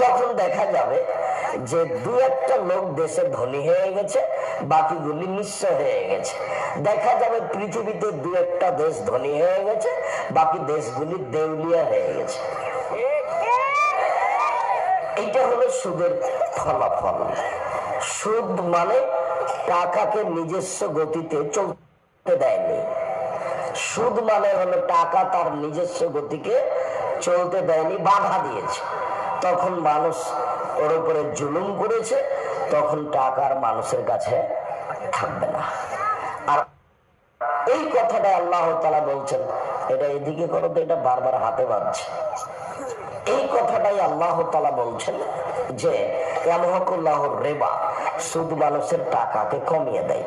তখন দেখা যাবে যে দু একটা লোক দেশে ধনী হয়ে গেছে, বাকিগুলি নিঃস্ব হয়ে গেছে। দেখা যাবে পৃথিবীতে দু একটা দেশ ধনী হয়ে গেছে, বাকি দেশগুলি দেউলিয়া হয়ে গেছে। এইটা হলো সুদের ফলাফল। সুদ মানে টাকাকে নিজস্ব গতিতে চলতে দেয়নি। সুদ মানে হলো টাকা তার নিজস্ব গতিকে চলতে দেয়নি, বাধা দিয়েছে। তখন মানুষ ওর উপরে জুলুম করেছে, তখন টাকার মানুষের কাছে থাকবে না। আর এই কথাটা আল্লাহ তালা বলছেন, এটা এদিকে করো তো, এটা বারবার হাতে বাঁধছে। এই কথাটাই আল্লাহ তালা বলছেন যে এমহকুল্লাহ রেবা সুদ মানুষের টাকাকে কমিয়ে দেয়।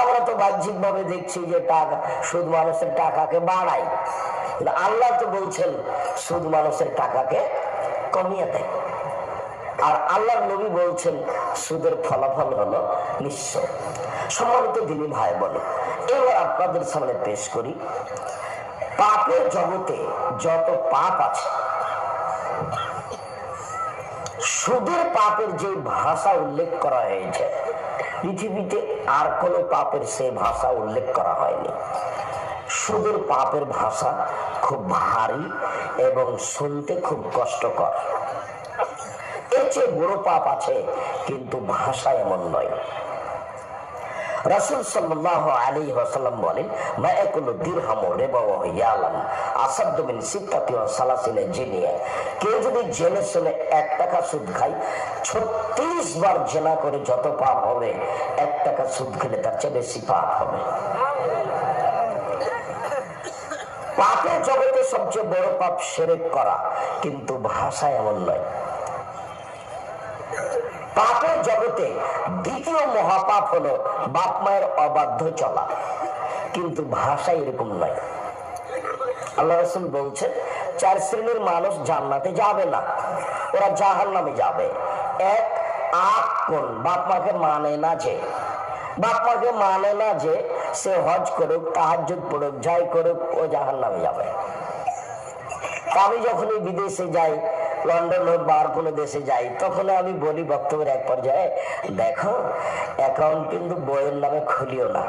আমরা তো বাহ্যিক ভাবে দেখছি যে টাকা সুদ মানুষের টাকাকে বাড়ায়। আল্লাহ তো বলছেন সুদ মানুষের টাকাকে কমিয়ে দেয়। আর আল্লাহ নবী বলছেন, সুদের ফলাফল হলো নিঃস্ব। সম্মানিত দিনী ভাই বলে এবার আপনাদের সামনে পেশ করি। পাপের জগতে যত পাপ আছে, সুদের পাপের যে ভাষা উল্লেখ করা হয়েছে, পৃথিবীতে আর কোনো পাপের সে ভাষা উল্লেখ করা হয়নি। সুদের পাপের ভাষা খুব ভারী এবং শুনতে খুব কষ্টকর। এর চেয়ে বড় পাপ আছে, কিন্তু ভাষা এমন নয়। রাসূল সাল্লাল্লাহু আলাইহি ওয়াসাল্লাম বলেন, মা ইয়াকুলু দিরহামু রিবা ইয়ালাম আসাদ্দু মিন সিত্তাতি সালাসিনা জিনিয়া। কেউ যদি জেনে শুনে এক টাকা সুদ খায়, ছত্রিশ বার জেনা করে যত পাপ হবে, এক টাকা সুদ খেলে তার চেয়ে বেশি পাপ হবে। পাপের জগতে সবচেয়ে বড় পাপ সেরেক করা। কিন্তু ভাষা এমন নয়। পাপের জগতে দ্বিতীয় মহাপাপ হলো বাপ মায়ের অবাধ্য চলা। কিন্তু ভাষা এরকম নয়। আল্লাহ রসুল বলছে চার শ্রেণির মানুষ জান্নাতে যাবে না। ওরা জাহান নামে যাবে। এক আপ কোন বাপ মাকে মানে না যে। বাপ মাকে মানে না যে, সে হজ করুক তাহাজুদ পড়ুক, যাই করুক, ও জাহান নামে যাবে আমি যখন বিদেশে যাই, লন্ডন হোক বা আর কোনো দেশে যাই, তখন আমি বলি বক্তব্যের এক পর্যায়ে, দেখো অ্যাকাউন্ট কিন্তু বইয়ের নামে খুলিও না।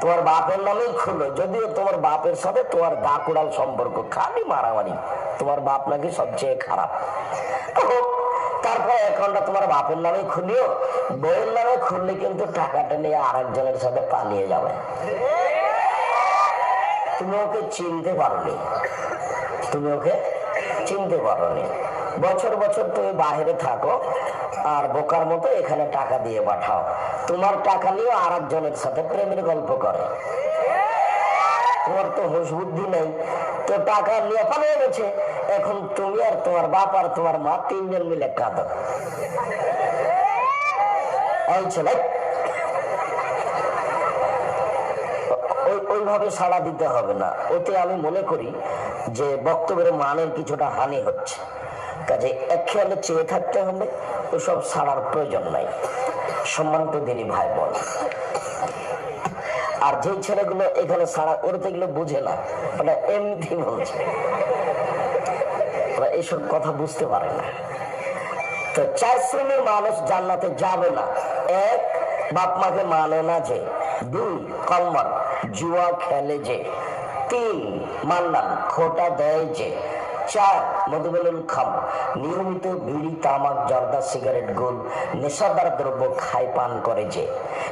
তোমার বাপের নামেই খুলো, যদিও তোমার বাপের সাথে তোমার দাকুড়াল সম্পর্ক, খালি মারামারি। তোমার বাপ নাকি সবচেয়ে খারাপ। অ্যাকাউন্টটা তোমার বাপের নামে খুলিও বইয়ের নামে খুললে কিন্তু টাকাটা নিয়ে আরেকজনের সাথে পালিয়ে যাবে। তুমি ওকে চিনতে পারোনি। তুমি ওকে চিনতে পারোনি। বছর বছর তুমি বাইরে থাকো আর বোকার মতো এখানে টাকা দিয়ে পাঠাও। তোমার টাকা নিয়ে আর একজনের সাথে প্রেমের গল্প করে। তোমার তো হুশ বুদ্ধি নেই। তো টাকা নিয়ে পালিয়ে গেছে। এখন তুমি আর তোমার বাপ আর তোমার মা তিনজন মিলে কাঁদো। ওই- ওইভাবে সাড়া দিতে হবে না। ওতে আমি মনে করি যে বক্তব্যের মানের কিছুটা হানি হচ্ছে। কাজে এক খেয়ালে চেয়ে থাকতে হবে, ওসব সাড়ার প্রয়োজন নাই। সম্মানিত দিনী ভাই বোন আর যে ছেলেগুলো এখানে সাড়া ওরা তো এগুলো বুঝে না, ওরা এমনি বলছে। এইসব কথা বুঝতে পারে না। তো চার শ্রেণির মানুষ জান্নাতে যাবে না। এক, বাপ মাকে মানে না যে। দুই কম্মন জুয়া খেলে যে। তিন, মান্নান, খোটা দেয় যে। চার খাম। নিয়মিত বিড়ি, তামাক, জর্দা, সিগারেট নেশাদার দ্রব্য পান করে যে।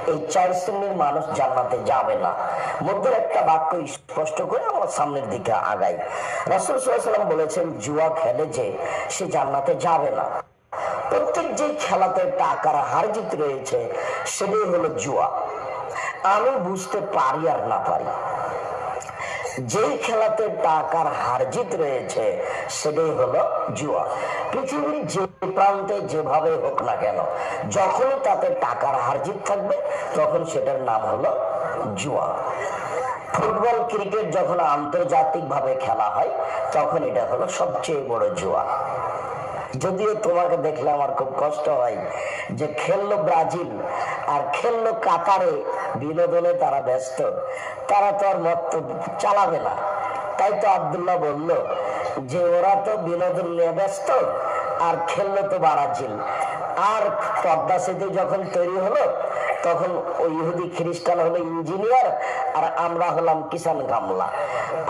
এই চার শ্রেণির মানুষ জান্নাতে যাবে না। একটা বাক্য স্পষ্ট করে আমার সামনের দিকে আগাই। বলেছেন, জুয়া খেলে যে সে জান্নাতে যাবে না। প্রত্যেক যে খেলাতে টাকার হার জিত রয়েছে, সেটাই হলো জুয়া। আমি বুঝতে পারি আর না পারি। যেই খেলাতে টাকার হারজিত রয়েছে, সেটাই হলো জুয়া। পৃথিবীর যে প্রান্তে যেভাবে হোক না কেন যখন তাতে টাকার হারজিত থাকবে, তখন সেটার নাম হলো জুয়া। ফুটবল, ক্রিকেট যখন আন্তর্জাতিক ভাবে খেলা হয়, তখন এটা হলো সবচেয়ে বড় জুয়া। যদিও তোমাকে দেখলে আমার খুব কষ্ট হয় যে খেললো ব্রাজিল আর খেললো কাতারে বিনোদনে তারা ব্যস্ত। তারা তো আর মত চালাবে না। তাই তো আবদুল্লাহ বলল যে ওরা তো বিনোদন নিয়ে ব্যস্ত আর খেললো তো ব্রাজিল। আর পদ্মা সেতু যখন তৈরি হলো, তখন ওই ইহুদি খ্রিস্টান হলো ইঞ্জিনিয়ার আর আমরা হলাম কিষান গামলা।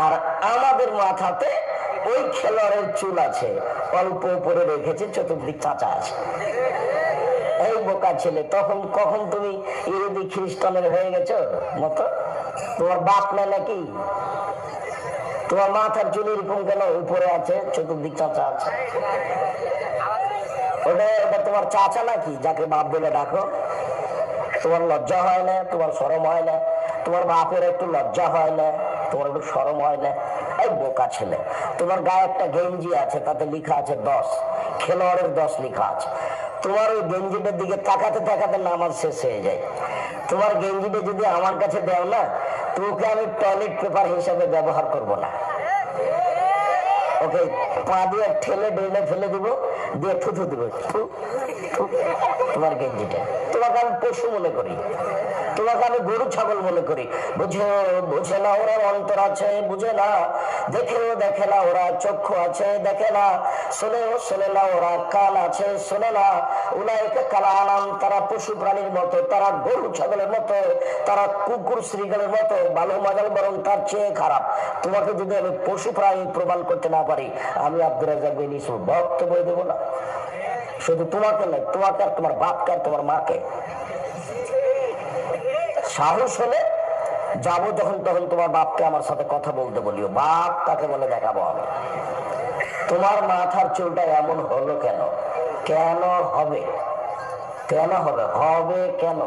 আর আমাদের মাথাতে ওই খেলোয়াড়ের চুল আছে। অল্প উপরে রেখেছে, চতুর্দিক চাচা আছে। এই বোকা ছেলে, তখন কখন তুমি ইহুদি খ্রিস্টানের হয়ে গেছো? মতো? তোমার বাপ না নাকি? তোমার মাথার চুল এরকম কেন উপরে আছে, চতুর্দিক চাচা আছে? ওটা তোমার চাচা নাকি, যাকে বাপ বলে ডাকো? তোমার লজ্জা হয় না, তোমার সরম হয় না? তোমার বাপের একটু লজ্জা হয় না? তোমার একটু সরম হয় না? এই বোকা ছেলে, তোমার গায়ে একটা গেঞ্জি আছে, তাতে লেখা আছে দশ। খেলোয়াড়ের দশ লেখা আছে। তোমার ওই গেঞ্জিটার দিকে তাকাতে তাকাতে নামাজ শেষ হয়ে যায়। তোমার গেঞ্জিটা যদি আমার কাছে দেও না, তোকে আমি টয়লেট পেপার হিসাবে ব্যবহার করব না। ওকে, পা দিয়ে ঠেলে ডেলে ফেলে দিব, দিয়ে থুথু দিব। তোমার গেঞ্জিটা। তোমাকে আমি পশু মনে করি। তোমাকে আমি গরু ছাগল মনে করি। বুঝে বুঝে না ওরা অন্তর আছে, বুঝে না। দেখেও দেখে না ওরা চক্ষু আছে, দেখে না। শোনেও শোনে না ওরা কান আছে, শোনে না। উনায়কে কালানাম তারা পশু প্রাণীর মতো, তারা গরু ছাগলের মতো, তারা কুকুর শ্রীগলের মতো ভালো মাজাল বরং তার চেয়ে খারাপ। তোমাকে যদি আমি পশু প্রাণী প্রমাণ করতে না পারি, আমি আব্দুল রাজাক বিন ইসুফ বক্তব্য দেবো না। শুধু তোমাকে নয়, তোমাকে আর তোমার বাপকে আর তোমার মাকে। সাহস হলে যাব যখন তখন তোমার বাপকে আমার সাথে কথা বলতে বলিও। বাপ তাকে বলে দেখাবো আমি। তোমার মাথার চুলটা এমন হলো কেন? কেন হবে? কেন হবে? হবে কেন?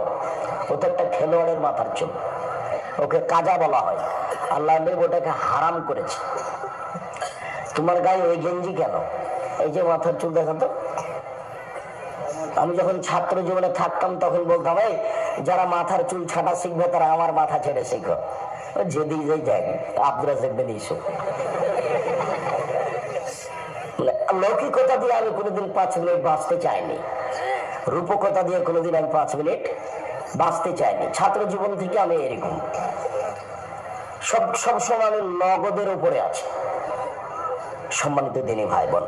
ও তো একটা খেলোয়াড়ের মাথার চুল। ওকে কাজা বলা হয়। আল্লাহ ওটাকে হারাম করেছে। তোমার গায়ে ওই গেঞ্জি কেন? এই যে মাথার চুল দেখা তো? আমি যখন ছাত্র জীবনে থাকতাম তখন বলতাম, এই যারা মাথার চুল ছাটা শিখবে, তারা আমার মাথা ছেড়ে শিখো। ইস্যু লৌকিকতা দিয়ে আমি কোনোদিন পাঁচ মিনিট বাঁচতে চাইনি। রূপকতা দিয়ে কোনোদিন আমি পাঁচ মিনিট বাঁচতে চাইনি। ছাত্র জীবন থেকে আমি এরকম। সব সবসময় আমি নগদের উপরে আছি। সম্মানিত দিনী ভাই বোন